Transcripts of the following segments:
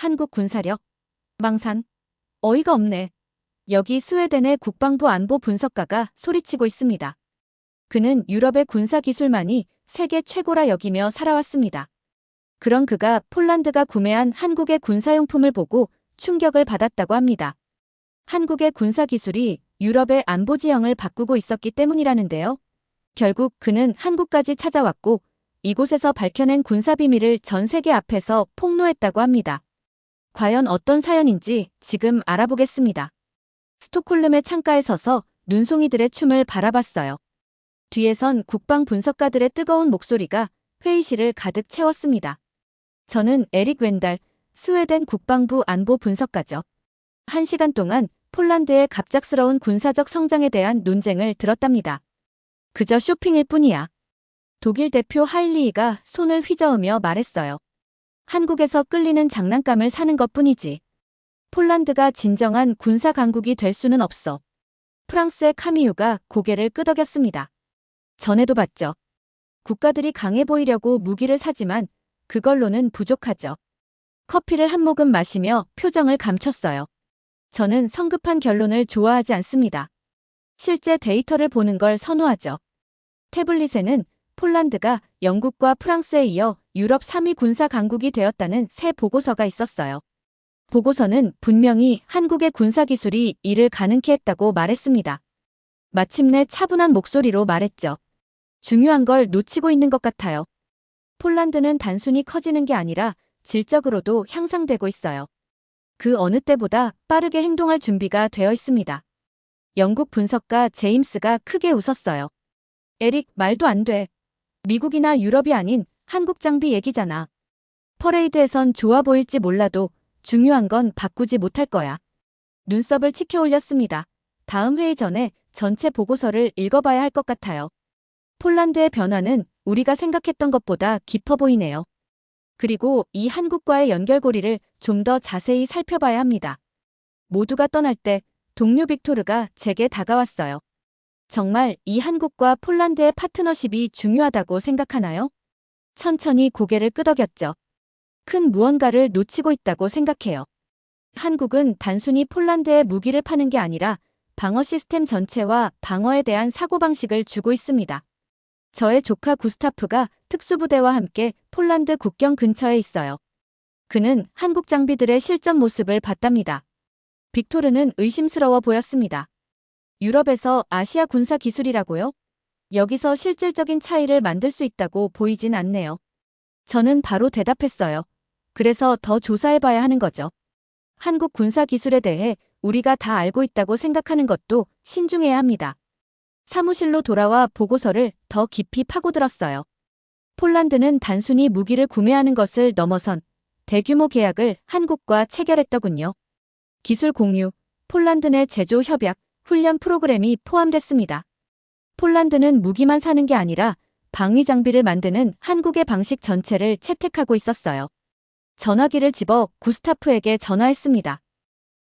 한국 군사력. 망산. 어이가 없네. 여기 스웨덴의 국방부 안보 분석가가 소리치고 있습니다. 그는 유럽의 군사 기술만이 세계 최고라 여기며 살아왔습니다. 그런 그가 폴란드가 구매한 한국의 군사용품을 보고 충격을 받았다고 합니다. 한국의 군사 기술이 유럽의 안보 지형을 바꾸고 있었기 때문이라는데요. 결국 그는 한국까지 찾아왔고 이곳에서 밝혀낸 군사 비밀을 전 세계 앞에서 폭로했다고 합니다. 과연 어떤 사연인지 지금 알아보겠습니다. 스톡홀름의 창가에 서서 눈송이들의 춤을 바라봤어요. 뒤에선 국방 분석가들의 뜨거운 목소리가 회의실을 가득 채웠습니다. 저는 에릭 웬달, 스웨덴 국방부 안보 분석가죠. 한 시간 동안 폴란드의 갑작스러운 군사적 성장에 대한 논쟁을 들었답니다. 그저 쇼핑일 뿐이야. 독일 대표 하일리히가 손을 휘저으며 말했어요. 한국에서 끌리는 장난감을 사는 것 뿐이지. 폴란드가 진정한 군사 강국이 될 수는 없어. 프랑스의 카미유가 고개를 끄덕였습니다. 전에도 봤죠. 국가들이 강해 보이려고 무기를 사지만 그걸로는 부족하죠. 커피를 한 모금 마시며 표정을 감췄어요. 저는 성급한 결론을 좋아하지 않습니다. 실제 데이터를 보는 걸 선호하죠. 태블릿에는 폴란드가 영국과 프랑스에 이어 유럽 3위 군사 강국이 되었다는 새 보고서가 있었어요. 보고서는 분명히 한국의 군사 기술이 이를 가능케 했다고 말했습니다. 마침내 차분한 목소리로 말했죠. 중요한 걸 놓치고 있는 것 같아요. 폴란드는 단순히 커지는 게 아니라 질적으로도 향상되고 있어요. 그 어느 때보다 빠르게 행동할 준비가 되어 있습니다. 영국 분석가 제임스가 크게 웃었어요. 에릭, 말도 안 돼. 미국이나 유럽이 아닌 한국 장비 얘기잖아. 퍼레이드에선 좋아 보일지 몰라도 중요한 건 바꾸지 못할 거야. 눈썹을 치켜 올렸습니다. 다음 회의 전에 전체 보고서를 읽어봐야 할 것 같아요. 폴란드의 변화는 우리가 생각했던 것보다 깊어 보이네요. 그리고 이 한국과의 연결고리를 좀 더 자세히 살펴봐야 합니다. 모두가 떠날 때 동료 빅토르가 제게 다가왔어요. 정말 이 한국과 폴란드의 파트너십이 중요하다고 생각하나요? 천천히 고개를 끄덕였죠. 큰 무언가를 놓치고 있다고 생각해요. 한국은 단순히 폴란드에 무기를 파는 게 아니라 방어 시스템 전체와 방어에 대한 사고방식을 주고 있습니다. 저의 조카 구스타프가 특수부대와 함께 폴란드 국경 근처에 있어요. 그는 한국 장비들의 실전 모습을 봤답니다. 빅토르는 의심스러워 보였습니다. 유럽에서 아시아 군사 기술이라고요? 여기서 실질적인 차이를 만들 수 있다고 보이진 않네요. 저는 바로 대답했어요. 그래서 더 조사해봐야 하는 거죠. 한국 군사 기술에 대해 우리가 다 알고 있다고 생각하는 것도 신중해야 합니다. 사무실로 돌아와 보고서를 더 깊이 파고들었어요. 폴란드는 단순히 무기를 구매하는 것을 넘어선 대규모 계약을 한국과 체결했더군요. 기술 공유, 폴란드 내 제조 협약, 훈련 프로그램이 포함됐습니다. 폴란드는 무기만 사는 게 아니라 방위 장비를 만드는 한국의 방식 전체를 채택하고 있었어요. 전화기를 집어 구스타프에게 전화했습니다.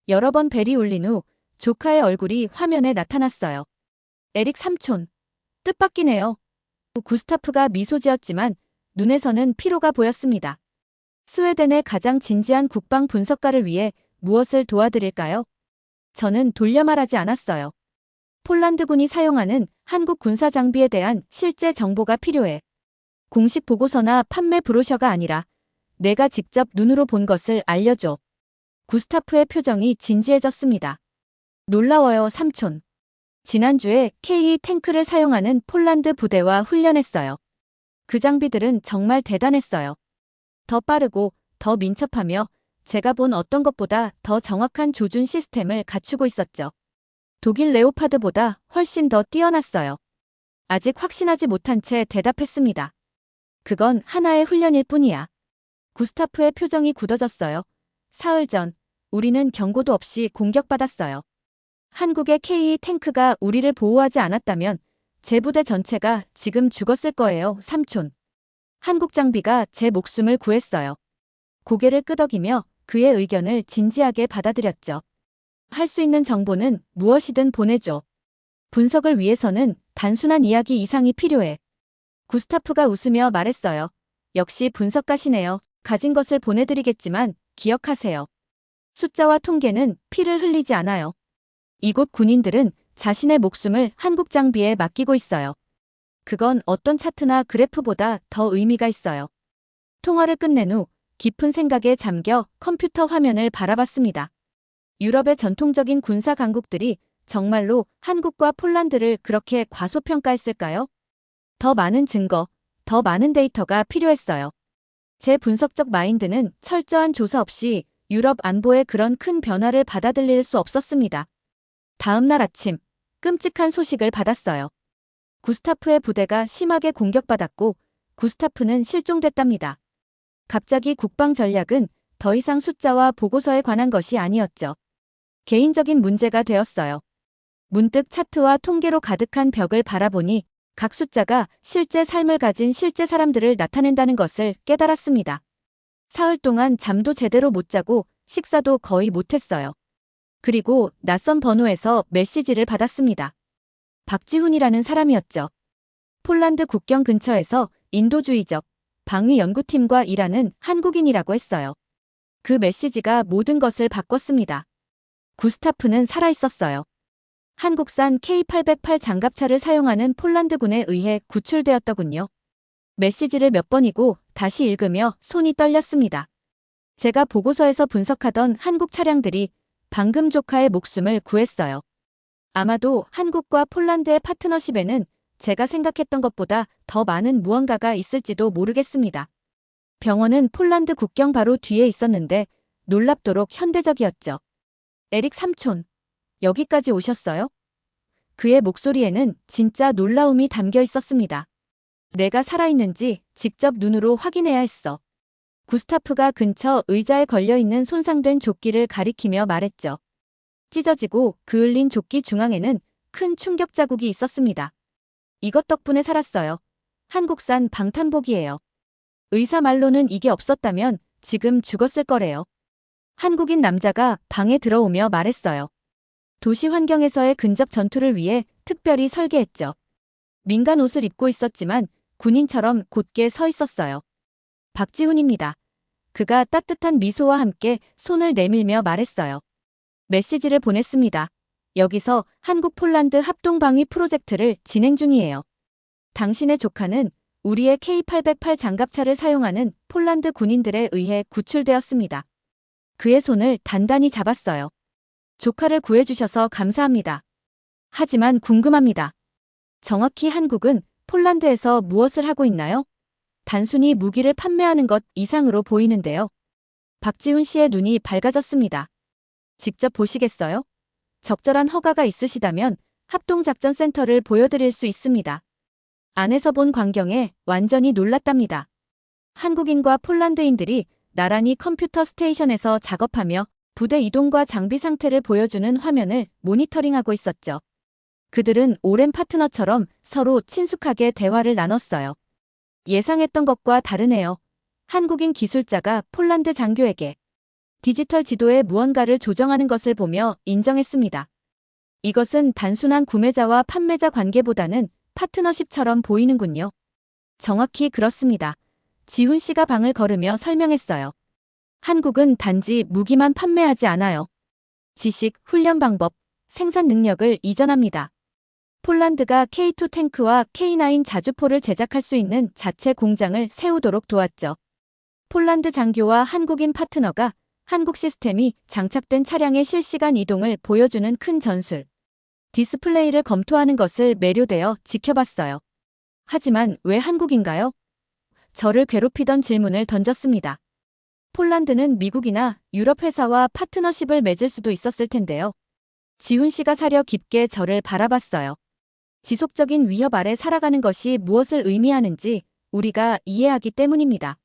여러 번 벨이 울린 후 조카의 얼굴이 화면에 나타났어요. 에릭 삼촌. 뜻밖이네요. 구스타프가 미소 지었지만 눈에서는 피로가 보였습니다. 스웨덴의 가장 진지한 국방 분석가를 위해 무엇을 도와드릴까요? 저는 돌려 말하지 않았어요. 폴란드군이 사용하는 한국 군사 장비에 대한 실제 정보가 필요해. 공식 보고서나 판매 브로셔가 아니라 내가 직접 눈으로 본 것을 알려줘. 구스타프의 표정이 진지해졌습니다. 놀라워요, 삼촌. 지난주에 K 탱크를 사용하는 폴란드 부대와 훈련했어요. 그 장비들은 정말 대단했어요. 더 빠르고 더 민첩하며 제가 본 어떤 것보다 더 정확한 조준 시스템을 갖추고 있었죠. 독일 레오파드보다 훨씬 더 뛰어났어요. 아직 확신하지 못한 채 대답했습니다. 그건 하나의 훈련일 뿐이야. 구스타프의 표정이 굳어졌어요. 사흘 전, 우리는 경고도 없이 공격받았어요. 한국의 K 탱크가 우리를 보호하지 않았다면 제 부대 전체가 지금 죽었을 거예요, 삼촌. 한국 장비가 제 목숨을 구했어요. 고개를 끄덕이며 그의 의견을 진지하게 받아들였죠. 할 수 있는 정보는 무엇이든 보내줘. 분석을 위해서는 단순한 이야기 이상이 필요해. 구스타프가 웃으며 말했어요. 역시 분석가시네요. 가진 것을 보내드리겠지만 기억하세요. 숫자와 통계는 피를 흘리지 않아요. 이곳 군인들은 자신의 목숨을 한국 장비에 맡기고 있어요. 그건 어떤 차트나 그래프보다 더 의미가 있어요. 통화를 끝낸 후 깊은 생각에 잠겨 컴퓨터 화면을 바라봤습니다. 유럽의 전통적인 군사 강국들이 정말로 한국과 폴란드를 그렇게 과소평가했을까요? 더 많은 증거, 더 많은 데이터가 필요했어요. 제 분석적 마인드는 철저한 조사 없이 유럽 안보의 그런 큰 변화를 받아들일 수 없었습니다. 다음 날 아침, 끔찍한 소식을 받았어요. 구스타프의 부대가 심하게 공격받았고 구스타프는 실종됐답니다. 갑자기 국방 전략은 더 이상 숫자와 보고서에 관한 것이 아니었죠. 개인적인 문제가 되었어요. 문득 차트와 통계로 가득한 벽을 바라보니 각 숫자가 실제 삶을 가진 실제 사람들을 나타낸다는 것을 깨달았습니다. 사흘 동안 잠도 제대로 못 자고 식사도 거의 못했어요. 그리고 낯선 번호에서 메시지를 받았습니다. 박지훈이라는 사람이었죠. 폴란드 국경 근처에서 인도주의적 방위 연구팀과 일하는 한국인이라고 했어요. 그 메시지가 모든 것을 바꿨습니다. 구스타프는 살아있었어요. 한국산 K808 장갑차를 사용하는 폴란드군에 의해 구출되었더군요. 메시지를 몇 번이고 다시 읽으며 손이 떨렸습니다. 제가 보고서에서 분석하던 한국 차량들이 방금 조카의 목숨을 구했어요. 아마도 한국과 폴란드의 파트너십에는 제가 생각했던 것보다 더 많은 무언가가 있을지도 모르겠습니다. 병원은 폴란드 국경 바로 뒤에 있었는데 놀랍도록 현대적이었죠. 에릭 삼촌, 여기까지 오셨어요? 그의 목소리에는 진짜 놀라움이 담겨 있었습니다. 내가 살아있는지 직접 눈으로 확인해야 했어. 구스타프가 근처 의자에 걸려있는 손상된 조끼를 가리키며 말했죠. 찢어지고 그을린 조끼 중앙에는 큰 충격 자국이 있었습니다. 이것 덕분에 살았어요. 한국산 방탄복이에요. 의사 말로는 이게 없었다면 지금 죽었을 거래요. 한국인 남자가 방에 들어오며 말했어요. 도시 환경에서의 근접 전투를 위해 특별히 설계했죠. 민간 옷을 입고 있었지만 군인처럼 곧게 서 있었어요. 박지훈입니다. 그가 따뜻한 미소와 함께 손을 내밀며 말했어요. 메시지를 보냈습니다. 여기서 한국 폴란드 합동방위 프로젝트를 진행 중이에요. 당신의 조카는 우리의 K808 장갑차를 사용하는 폴란드 군인들에 의해 구출되었습니다. 그의 손을 단단히 잡았어요. 조카를 구해주셔서 감사합니다. 하지만 궁금합니다. 정확히 한국은 폴란드에서 무엇을 하고 있나요? 단순히 무기를 판매하는 것 이상으로 보이는데요. 박지훈 씨의 눈이 밝아졌습니다. 직접 보시겠어요? 적절한 허가가 있으시다면 합동작전센터를 보여드릴 수 있습니다. 안에서 본 광경에 완전히 놀랐답니다. 한국인과 폴란드인들이 나란히 컴퓨터 스테이션에서 작업하며 부대 이동과 장비 상태를 보여주는 화면을 모니터링하고 있었죠. 그들은 오랜 파트너처럼 서로 친숙하게 대화를 나눴어요. 예상했던 것과 다르네요. 한국인 기술자가 폴란드 장교에게 디지털 지도에 무언가를 조정하는 것을 보며 인정했습니다. 이것은 단순한 구매자와 판매자 관계보다는 파트너십처럼 보이는군요. 정확히 그렇습니다. 지훈 씨가 방을 걸으며 설명했어요. 한국은 단지 무기만 판매하지 않아요. 지식, 훈련 방법, 생산 능력을 이전합니다. 폴란드가 K2 탱크와 K9 자주포를 제작할 수 있는 자체 공장을 세우도록 도왔죠. 폴란드 장교와 한국인 파트너가 한국 시스템이 장착된 차량의 실시간 이동을 보여주는 큰 전술. 디스플레이를 검토하는 것을 매료되어 지켜봤어요. 하지만 왜 한국인가요? 저를 괴롭히던 질문을 던졌습니다. 폴란드는 미국이나 유럽 회사와 파트너십을 맺을 수도 있었을 텐데요. 지훈 씨가 사려 깊게 저를 바라봤어요. 지속적인 위협 아래 살아가는 것이 무엇을 의미하는지 우리가 이해하기 때문입니다.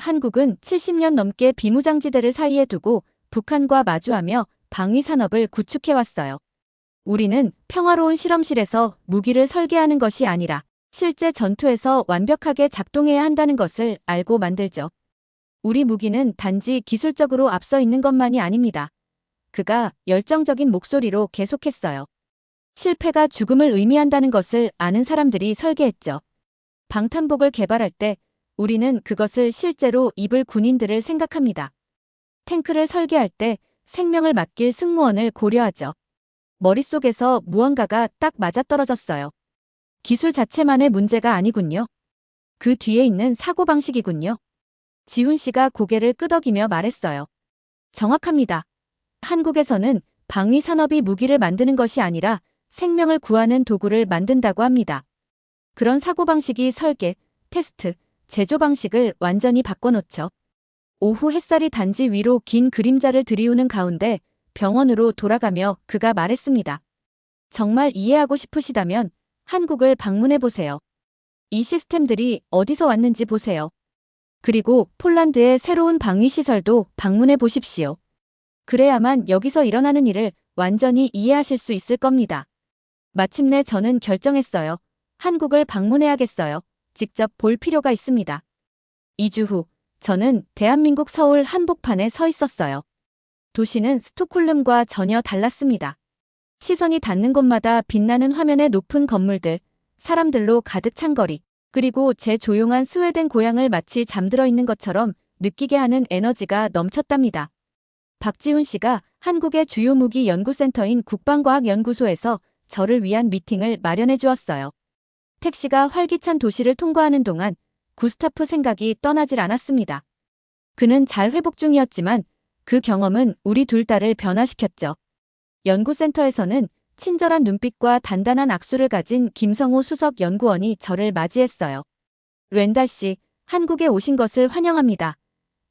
한국은 70년 넘게 비무장지대를 사이에 두고 북한과 마주하며 방위 산업을 구축해왔어요. 우리는 평화로운 실험실에서 무기를 설계하는 것이 아니라 실제 전투에서 완벽하게 작동해야 한다는 것을 알고 만들죠. 우리 무기는 단지 기술적으로 앞서 있는 것만이 아닙니다. 그가 열정적인 목소리로 계속했어요. 실패가 죽음을 의미한다는 것을 아는 사람들이 설계했죠. 방탄복을 개발할 때 우리는 그것을 실제로 입을 군인들을 생각합니다. 탱크를 설계할 때 생명을 맡길 승무원을 고려하죠. 머릿속에서 무언가가 딱 맞아떨어졌어요. 기술 자체만의 문제가 아니군요. 그 뒤에 있는 사고방식이군요. 지훈 씨가 고개를 끄덕이며 말했어요. 정확합니다. 한국에서는 방위 산업이 무기를 만드는 것이 아니라 생명을 구하는 도구를 만든다고 합니다. 그런 사고방식이 설계, 테스트, 제조 방식을 완전히 바꿔놓죠. 오후 햇살이 단지 위로 긴 그림자를 들이우는 가운데 병원으로 돌아가며 그가 말했습니다. 정말 이해하고 싶으시다면 한국을 방문해 보세요. 이 시스템들이 어디서 왔는지 보세요. 그리고 폴란드의 새로운 방위시설도 방문해 보십시오. 그래야만 여기서 일어나는 일을 완전히 이해하실 수 있을 겁니다. 마침내 저는 결정했어요. 한국을 방문해야겠어요. 직접 볼 필요가 있습니다. 2주 후, 저는 대한민국 서울 한복판에 서 있었어요. 도시는 스톡홀름과 전혀 달랐습니다. 시선이 닿는 곳마다 빛나는 화면의 높은 건물들, 사람들로 가득 찬 거리, 그리고 제 조용한 스웨덴 고향을 마치 잠들어 있는 것처럼 느끼게 하는 에너지가 넘쳤답니다. 박지훈 씨가 한국의 주요 무기 연구센터인 국방과학연구소에서 저를 위한 미팅을 마련해 주었어요. 택시가 활기찬 도시를 통과하는 동안 구스타프 생각이 떠나질 않았습니다. 그는 잘 회복 중이었지만 그 경험은 우리 둘 다를 변화시켰죠. 연구센터에서는 친절한 눈빛과 단단한 악수를 가진 김성호 수석 연구원이 저를 맞이했어요. 렌달 씨, 한국에 오신 것을 환영합니다.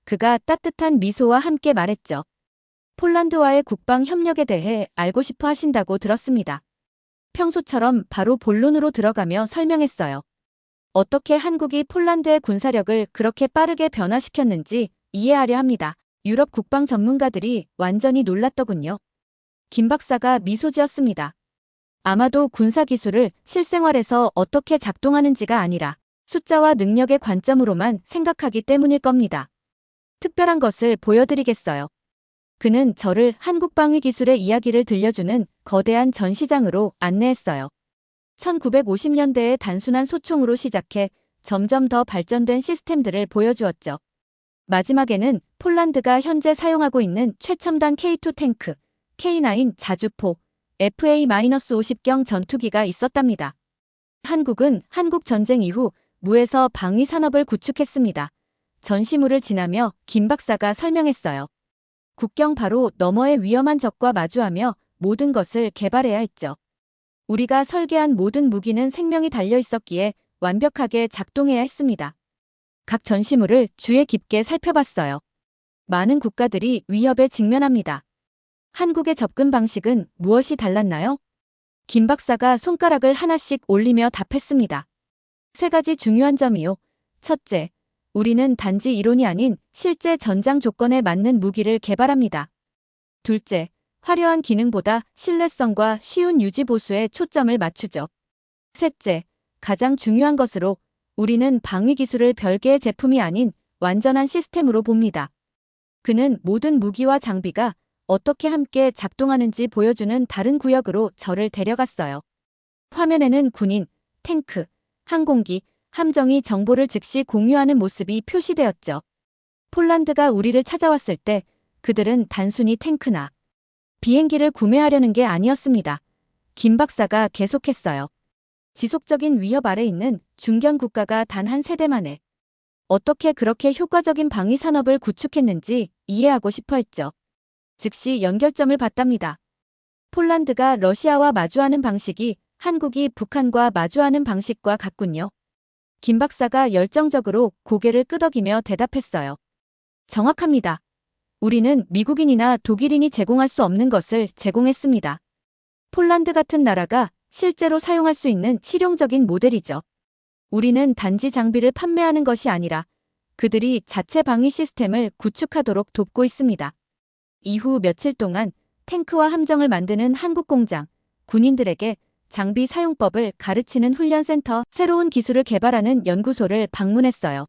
그가 따뜻한 미소와 함께 말했죠. 폴란드와의 국방 협력에 대해 알고 싶어 하신다고 들었습니다. 평소처럼 바로 본론으로 들어가며 설명했어요. 어떻게 한국이 폴란드의 군사력을 그렇게 빠르게 변화시켰는지 이해하려 합니다. 유럽 국방 전문가들이 완전히 놀랐더군요. 김 박사가 미소 지었습니다. 아마도 군사 기술을 실생활에서 어떻게 작동하는지가 아니라 숫자와 능력의 관점으로만 생각하기 때문일 겁니다. 특별한 것을 보여드리겠어요. 그는 저를 한국 방위 기술의 이야기를 들려주는 거대한 전시장으로 안내했어요. 1950년대의 단순한 소총으로 시작해 점점 더 발전된 시스템들을 보여주었죠. 마지막에는 폴란드가 현재 사용하고 있는 최첨단 K2 탱크, K9 자주포, FA-50경 전투기가 있었답니다. 한국은 한국 전쟁 이후 무에서 방위 산업을 구축했습니다. 전시물을 지나며 김 박사가 설명했어요. 국경 바로 너머의 위험한 적과 마주하며 모든 것을 개발해야 했죠. 우리가 설계한 모든 무기는 생명이 달려 있었기에 완벽하게 작동해야 했습니다. 각 전시물을 주의 깊게 살펴봤어요. 많은 국가들이 위협에 직면합니다. 한국의 접근 방식은 무엇이 달랐나요? 김 박사가 손가락을 하나씩 올리며 답했습니다. 세 가지 중요한 점이요. 첫째, 우리는 단지 이론이 아닌 실제 전장 조건에 맞는 무기를 개발합니다. 둘째, 화려한 기능보다 신뢰성과 쉬운 유지 보수에 초점을 맞추죠. 셋째, 가장 중요한 것으로 우리는 방위 기술을 별개의 제품이 아닌 완전한 시스템으로 봅니다. 그는 모든 무기와 장비가 어떻게 함께 작동하는지 보여주는 다른 구역으로 저를 데려갔어요. 화면에는 군인, 탱크, 항공기, 함정이 정보를 즉시 공유하는 모습이 표시되었죠. 폴란드가 우리를 찾아왔을 때 그들은 단순히 탱크나 비행기를 구매하려는 게 아니었습니다. 김 박사가 계속했어요. 지속적인 위협 아래 있는 중견 국가가 단 한 세대 만에 어떻게 그렇게 효과적인 방위 산업을 구축했는지 이해하고 싶어 했죠. 즉시 연결점을 봤답니다. 폴란드가 러시아와 마주하는 방식이 한국이 북한과 마주하는 방식과 같군요. 김 박사가 열정적으로 고개를 끄덕이며 대답했어요. 정확합니다. 우리는 미국인이나 독일인이 제공할 수 없는 것을 제공했습니다. 폴란드 같은 나라가 실제로 사용할 수 있는 실용적인 모델이죠. 우리는 단지 장비를 판매하는 것이 아니라 그들이 자체 방위 시스템을 구축하도록 돕고 있습니다. 이후 며칠 동안 탱크와 함정을 만드는 한국 공장, 군인들에게 장비 사용법을 가르치는 훈련센터, 새로운 기술을 개발하는 연구소를 방문했어요.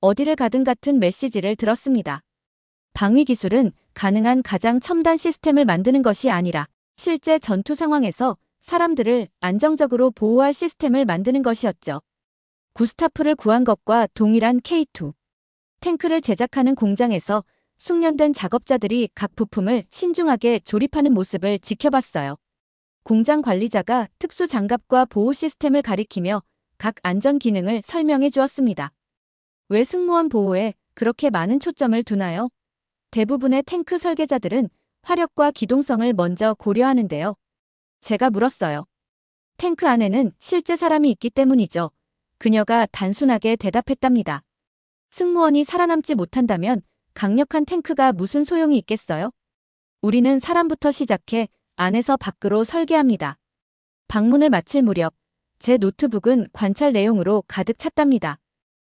어디를 가든 같은 메시지를 들었습니다. 방위 기술은 가능한 가장 첨단 시스템을 만드는 것이 아니라 실제 전투 상황에서 사람들을 안정적으로 보호할 시스템을 만드는 것이었죠. 구스타프를 구한 것과 동일한 K2. 탱크를 제작하는 공장에서 숙련된 작업자들이 각 부품을 신중하게 조립하는 모습을 지켜봤어요. 공장 관리자가 특수 장갑과 보호 시스템을 가리키며 각 안전 기능을 설명해 주었습니다. 왜 승무원 보호에 그렇게 많은 초점을 두나요? 대부분의 탱크 설계자들은 화력과 기동성을 먼저 고려하는데요. 제가 물었어요. 탱크 안에는 실제 사람이 있기 때문이죠. 그녀가 단순하게 대답했답니다. 승무원이 살아남지 못한다면 강력한 탱크가 무슨 소용이 있겠어요? 우리는 사람부터 시작해 안에서 밖으로 설계합니다. 방문을 마칠 무렵 제 노트북은 관찰 내용으로 가득 찼답니다.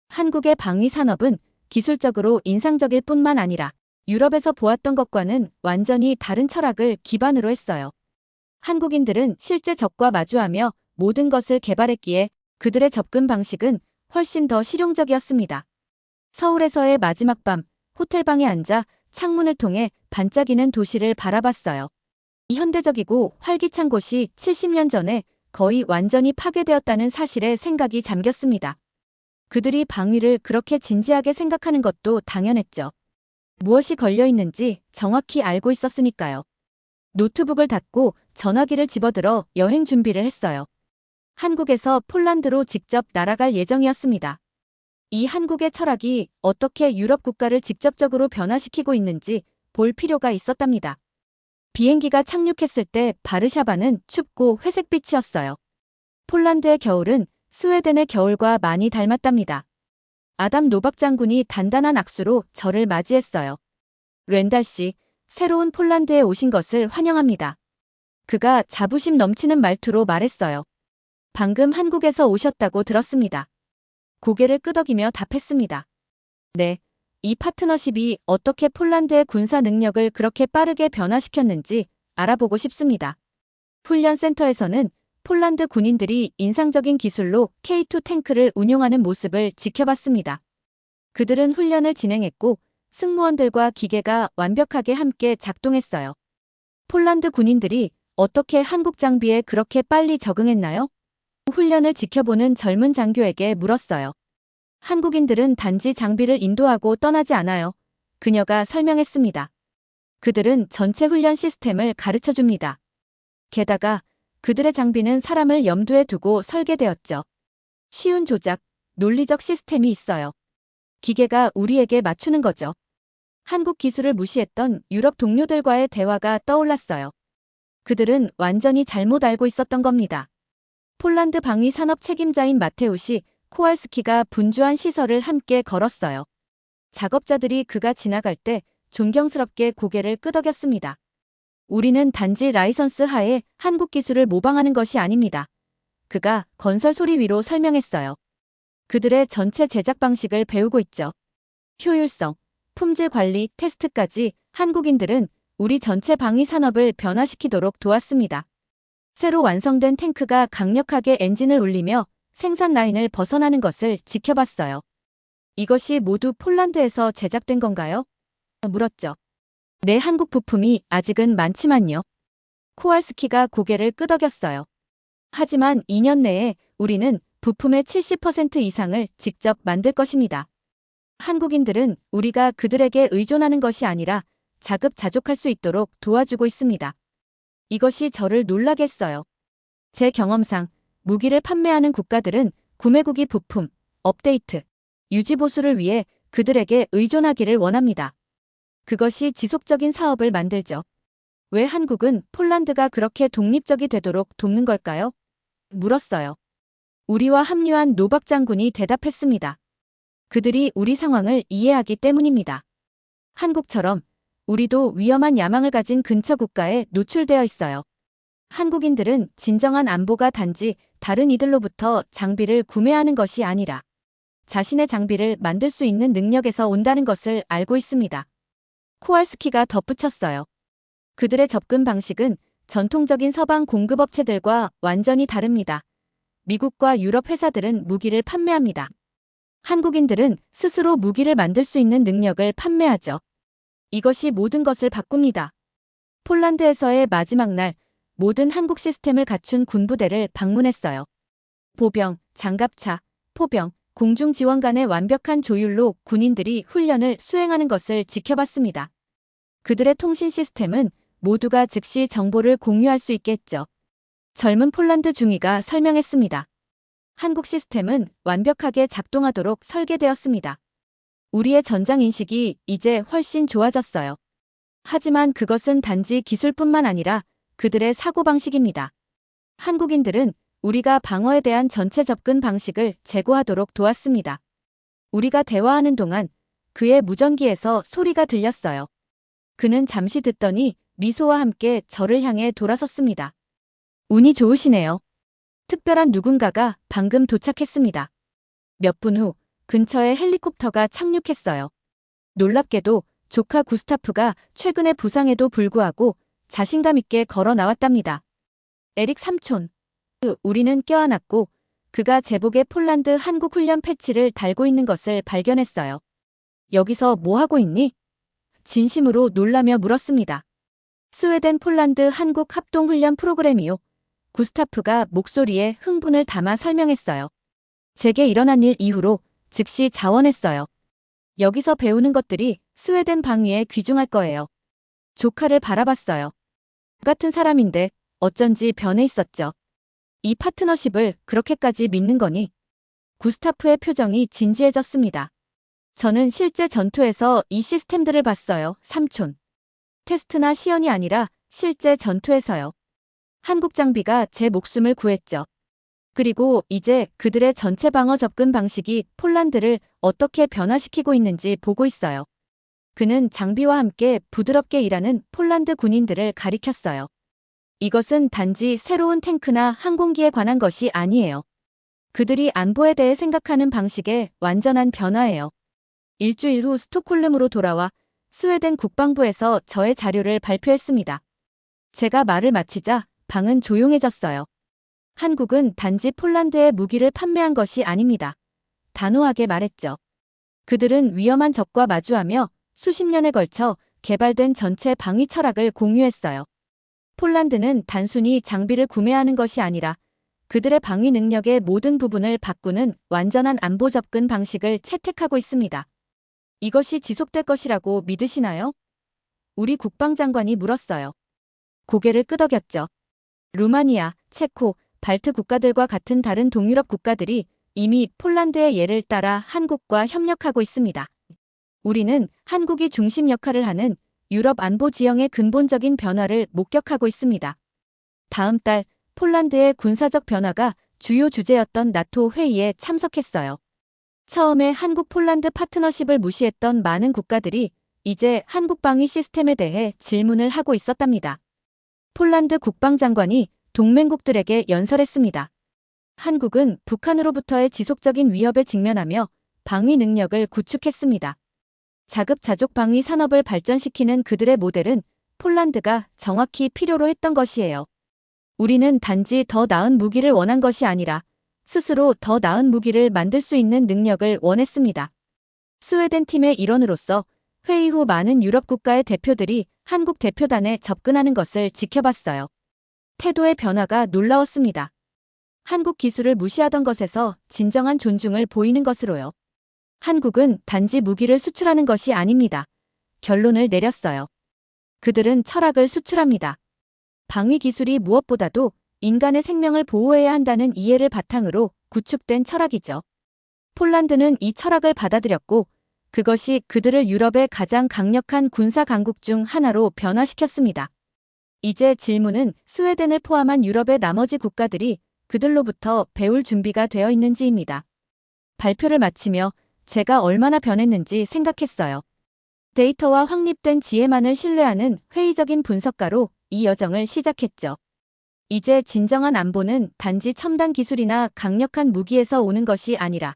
한국의 방위 산업은 기술적으로 인상적일 뿐만 아니라 유럽에서 보았던 것과는 완전히 다른 철학을 기반으로 했어요. 한국인들은 실제 적과 마주하며 모든 것을 개발했기에 그들의 접근 방식은 훨씬 더 실용적이었습니다. 서울에서의 마지막 밤, 호텔방에 앉아 창문을 통해 반짝이는 도시를 바라봤어요. 이 현대적이고 활기찬 곳이 70년 전에 거의 완전히 파괴되었다는 사실에 생각이 잠겼습니다. 그들이 방위를 그렇게 진지하게 생각하는 것도 당연했죠. 무엇이 걸려 있는지 정확히 알고 있었으니까요. 노트북을 닫고 전화기를 집어들어 여행 준비를 했어요. 한국에서 폴란드로 직접 날아갈 예정이었습니다. 이 한국의 철학이 어떻게 유럽 국가를 직접적으로 변화시키고 있는지 볼 필요가 있었답니다. 비행기가 착륙했을 때 바르샤바는 춥고 회색빛이었어요. 폴란드의 겨울은 스웨덴의 겨울과 많이 닮았답니다. 아담 노박 장군이 단단한 악수로 저를 맞이했어요. 렌달 씨, 새로운 폴란드에 오신 것을 환영합니다. 그가 자부심 넘치는 말투로 말했어요. 방금 한국에서 오셨다고 들었습니다. 고개를 끄덕이며 답했습니다. 네. 이 파트너십이 어떻게 폴란드의 군사 능력을 그렇게 빠르게 변화시켰는지 알아보고 싶습니다. 훈련센터에서는 폴란드 군인들이 인상적인 기술로 K2 탱크를 운용하는 모습을 지켜봤습니다. 그들은 훈련을 진행했고 승무원들과 기계가 완벽하게 함께 작동했어요. 폴란드 군인들이 어떻게 한국 장비에 그렇게 빨리 적응했나요? 훈련을 지켜보는 젊은 장교에게 물었어요. 한국인들은 단지 장비를 인도하고 떠나지 않아요. 그녀가 설명했습니다. 그들은 전체 훈련 시스템을 가르쳐 줍니다. 게다가 그들의 장비는 사람을 염두에 두고 설계되었죠. 쉬운 조작, 논리적 시스템이 있어요. 기계가 우리에게 맞추는 거죠. 한국 기술을 무시했던 유럽 동료들과의 대화가 떠올랐어요. 그들은 완전히 잘못 알고 있었던 겁니다. 폴란드 방위 산업 책임자인 마테우시 코알스키가 분주한 시설을 함께 걸었어요. 작업자들이 그가 지나갈 때 존경스럽게 고개를 끄덕였습니다. 우리는 단지 라이선스 하에 한국 기술을 모방하는 것이 아닙니다. 그가 건설 소리 위로 설명했어요. 그들의 전체 제작 방식을 배우고 있죠. 효율성, 품질 관리, 테스트까지 한국인들은 우리 전체 방위 산업을 변화시키도록 도왔습니다. 새로 완성된 탱크가 강력하게 엔진을 울리며 생산 라인을 벗어나는 것을 지켜봤어요. 이것이 모두 폴란드에서 제작된 건가요? 물었죠. 네, 한국 부품이 아직은 많지만요. 코알스키가 고개를 끄덕였어요. 하지만 2년 내에 우리는 부품의 70% 이상을 직접 만들 것입니다. 한국인들은 우리가 그들에게 의존하는 것이 아니라 자급자족할 수 있도록 도와주고 있습니다. 이것이 저를 놀라게 했어요. 제 경험상 무기를 판매하는 국가들은 구매국이 부품, 업데이트, 유지 보수를 위해 그들에게 의존하기를 원합니다. 그것이 지속적인 사업을 만들죠. 왜 한국은 폴란드가 그렇게 독립적이 되도록 돕는 걸까요? 물었어요. 우리와 합류한 노박 장군이 대답했습니다. 그들이 우리 상황을 이해하기 때문입니다. 한국처럼 우리도 위험한 야망을 가진 근처 국가에 노출되어 있어요. 한국인들은 진정한 안보가 단지 다른 이들로부터 장비를 구매하는 것이 아니라 자신의 장비를 만들 수 있는 능력에서 온다는 것을 알고 있습니다. 코알스키가 덧붙였어요. 그들의 접근 방식은 전통적인 서방 공급업체들과 완전히 다릅니다. 미국과 유럽 회사들은 무기를 판매합니다. 한국인들은 스스로 무기를 만들 수 있는 능력을 판매하죠. 이것이 모든 것을 바꿉니다. 폴란드에서의 마지막 날 모든 한국 시스템을 갖춘 군부대를 방문했어요. 보병, 장갑차, 포병, 공중 지원 간의 완벽한 조율로 군인들이 훈련을 수행하는 것을 지켜봤습니다. 그들의 통신 시스템은 모두가 즉시 정보를 공유할 수 있게 했죠. 젊은 폴란드 중위가 설명했습니다. 한국 시스템은 완벽하게 작동하도록 설계되었습니다. 우리의 전장 인식이 이제 훨씬 좋아졌어요. 하지만 그것은 단지 기술뿐만 아니라 그들의 사고방식입니다. 한국인들은 우리가 방어에 대한 전체 접근 방식을 제고하도록 도왔습니다. 우리가 대화하는 동안 그의 무전기에서 소리가 들렸어요. 그는 잠시 듣더니 미소와 함께 저를 향해 돌아섰습니다. 운이 좋으시네요. 특별한 누군가가 방금 도착했습니다. 몇 분 후 근처에 헬리콥터가 착륙했어요. 놀랍게도 조카 구스타프가 최근의 부상에도 불구하고 자신감 있게 걸어 나왔답니다. 에릭 삼촌. 그 우리는 껴안았고 그가 제복에 폴란드 한국 훈련 패치를 달고 있는 것을 발견했어요. 여기서 뭐 하고 있니? 진심으로 놀라며 물었습니다. 스웨덴 폴란드 한국 합동 훈련 프로그램이요. 구스타프가 목소리에 흥분을 담아 설명했어요. 제게 일어난 일 이후로 즉시 자원했어요. 여기서 배우는 것들이 스웨덴 방위에 귀중할 거예요. 조카를 바라봤어요. 같은 사람인데 어쩐지 변해 있었죠. 이 파트너십을 그렇게까지 믿는 거니? 구스타프의 표정이 진지해졌습니다. 저는 실제 전투에서 이 시스템들을 봤어요, 삼촌. 테스트나 시연이 아니라 실제 전투에서요. 한국 장비가 제 목숨을 구했죠. 그리고 이제 그들의 전체 방어 접근 방식이 폴란드를 어떻게 변화시키고 있는지 보고 있어요. 그는 장비와 함께 부드럽게 일하는 폴란드 군인들을 가리켰어요. 이것은 단지 새로운 탱크나 항공기에 관한 것이 아니에요. 그들이 안보에 대해 생각하는 방식의 완전한 변화예요. 일주일 후 스톡홀름으로 돌아와 스웨덴 국방부에서 저의 자료를 발표했습니다. 제가 말을 마치자 방은 조용해졌어요. 한국은 단지 폴란드에 무기를 판매한 것이 아닙니다. 단호하게 말했죠. 그들은 위험한 적과 마주하며 수십 년에 걸쳐 개발된 전체 방위 철학을 공유했어요. 폴란드는 단순히 장비를 구매하는 것이 아니라 그들의 방위 능력의 모든 부분을 바꾸는 완전한 안보 접근 방식을 채택하고 있습니다. 이것이 지속될 것이라고 믿으시나요? 우리 국방장관이 물었어요. 고개를 끄덕였죠. 루마니아, 체코, 발트 국가들과 같은 다른 동유럽 국가들이 이미 폴란드의 예를 따라 한국과 협력하고 있습니다. 우리는 한국이 중심 역할을 하는 유럽 안보 지형의 근본적인 변화를 목격하고 있습니다. 다음 달 폴란드의 군사적 변화가 주요 주제였던 나토 회의에 참석했어요. 처음에 한국 폴란드 파트너십을 무시했던 많은 국가들이 이제 한국 방위 시스템에 대해 질문을 하고 있었답니다. 폴란드 국방장관이 동맹국들에게 연설했습니다. 한국은 북한으로부터의 지속적인 위협에 직면하며 방위 능력을 구축했습니다. 자급자족 방위 산업을 발전시키는 그들의 모델은 폴란드가 정확히 필요로 했던 것이에요. 우리는 단지 더 나은 무기를 원한 것이 아니라 스스로 더 나은 무기를 만들 수 있는 능력을 원했습니다. 스웨덴 팀의 일원으로서 회의 후 많은 유럽 국가의 대표들이 한국 대표단에 접근하는 것을 지켜봤어요. 태도의 변화가 놀라웠습니다. 한국 기술을 무시하던 것에서 진정한 존중을 보이는 것으로요. 한국은 단지 무기를 수출하는 것이 아닙니다. 결론을 내렸어요. 그들은 철학을 수출합니다. 방위 기술이 무엇보다도 인간의 생명을 보호해야 한다는 이해를 바탕으로 구축된 철학이죠. 폴란드는 이 철학을 받아들였고 그것이 그들을 유럽의 가장 강력한 군사 강국 중 하나로 변화시켰습니다. 이제 질문은 스웨덴을 포함한 유럽의 나머지 국가들이 그들로부터 배울 준비가 되어 있는지입니다. 발표를 마치며 제가 얼마나 변했는지 생각했어요. 데이터와 확립된 지혜만을 신뢰하는 회의적인 분석가로 이 여정을 시작했죠. 이제 진정한 안보는 단지 첨단 기술이나 강력한 무기에서 오는 것이 아니라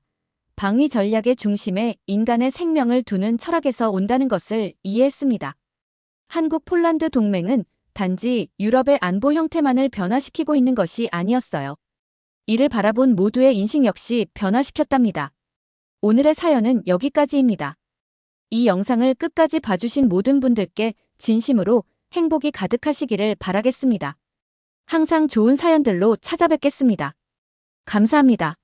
방위 전략의 중심에 인간의 생명을 두는 철학에서 온다는 것을 이해했습니다. 한국 폴란드 동맹은 단지 유럽의 안보 형태만을 변화시키고 있는 것이 아니었어요. 이를 바라본 모두의 인식 역시 변화시켰답니다. 오늘의 사연은 여기까지입니다. 이 영상을 끝까지 봐주신 모든 분들께 진심으로 행복이 가득하시기를 바라겠습니다. 항상 좋은 사연들로 찾아뵙겠습니다. 감사합니다.